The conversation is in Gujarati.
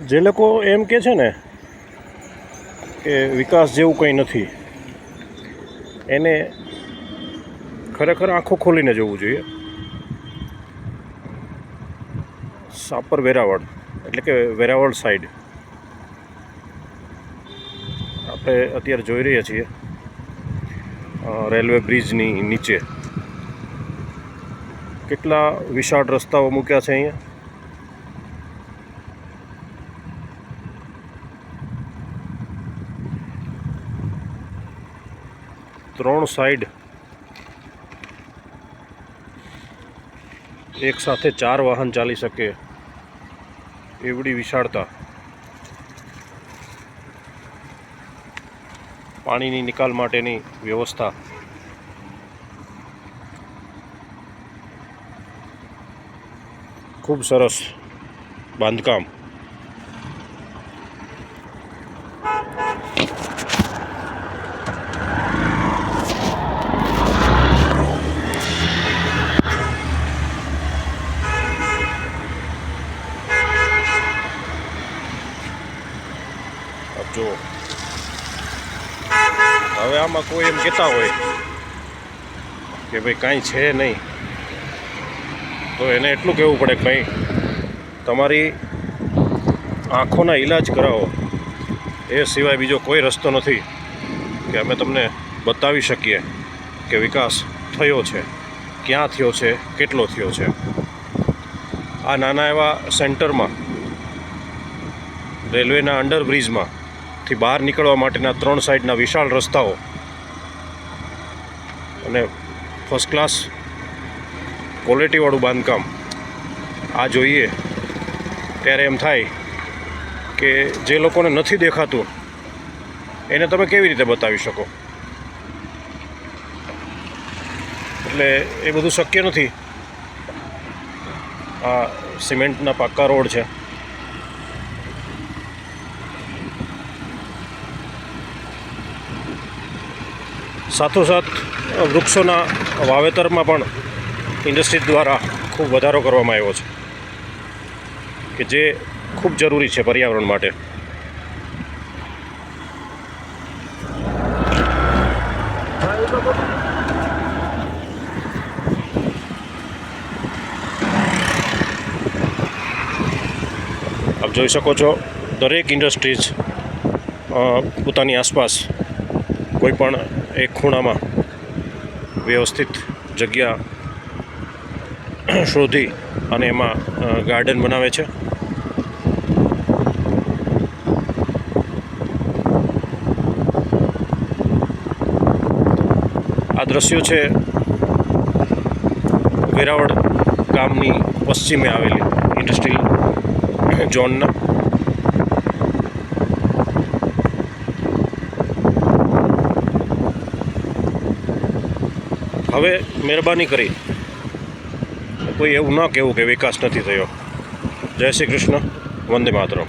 જે લોકો એમ કે છે ને કે વિકાસ જેવું કંઈ નથી, એને ખરેખર આંખો ખોલીને જોવું જોઈએ. સાપર વેરાવળ, એટલે કે વેરાવળ સાઈડ આપણે અત્યારે જોઈ રહ્યા છીએ રેલવે બ્રિજની નીચે. કેટલા વિશાળ રસ્તાઓ મૂક્યા છે અહીંયા. ત્રણ સાઈડ એક સાથે ચાર વાહન ચાલી શકે એવડી વિશાળતા. પાણીની નિકાલ માટેની વ્યવસ્થા. ખૂબ સરસ બાંધકામ. જુઓ હવે આમાં કોઈ એમ કહેતા હોય કે ભાઈ કાંઈ છે નહીં. તો એને એટલું કહેવું પડે કે ભાઈ તમારી આંખોના ઈલાજ કરાવો. એ સિવાય બીજો કોઈ રસ્તો નથી કે અમે તમને બતાવી શકીએ કે વિકાસ થયો છે, ક્યાં થયો છે, કેટલો થયો છે. આ નાના એવા સેન્ટરમાં, રેલવેના અંડરબ્રિજમાં થી બહાર નીકળવા માટેના ત્રણ સાઈડના વિશાળ રસ્તાઓ અને ફર્સ્ટ ક્લાસ ક્વોલિટીવાળું બાંધકામ. આ જોઈએ ત્યારે એમ થાય કે જે લોકોને નથી દેખાતું, એને તમે કેવી રીતે બતાવી શકો? એટલે એ બધું શક્ય નથી. આ સિમેન્ટના પાક્કા રોડ છે. સાથોસાથ વૃક્ષોના વાવેતરમાં પણ ઇન્ડસ્ટ્રી દ્વારા ખૂબ વધારો કરવામાં આવ્યો છે, કે જે ખૂબ જરૂરી છે પર્યાવરણ માટે. આપ જોઈ શકો છો, દરેક ઇન્ડસ્ટ્રીઝ પોતાની આસપાસ કોઈ પણ એક ખૂણામાં વ્યવસ્થિત જગ્યા શોધી અને એમાં ગાર્ડન બનાવે છે. આ દ્રશ્યો છે વેરાવળ ગામની પશ્ચિમે આવેલી ઇન્ડસ્ટ્રીયલ ઝોનના હવે મહેરબાની કરી. કોઈ એવું ન કહેવું કે વિકાસ નથી થયો. જય શ્રી કૃષ્ણ. વંદે માતરમ.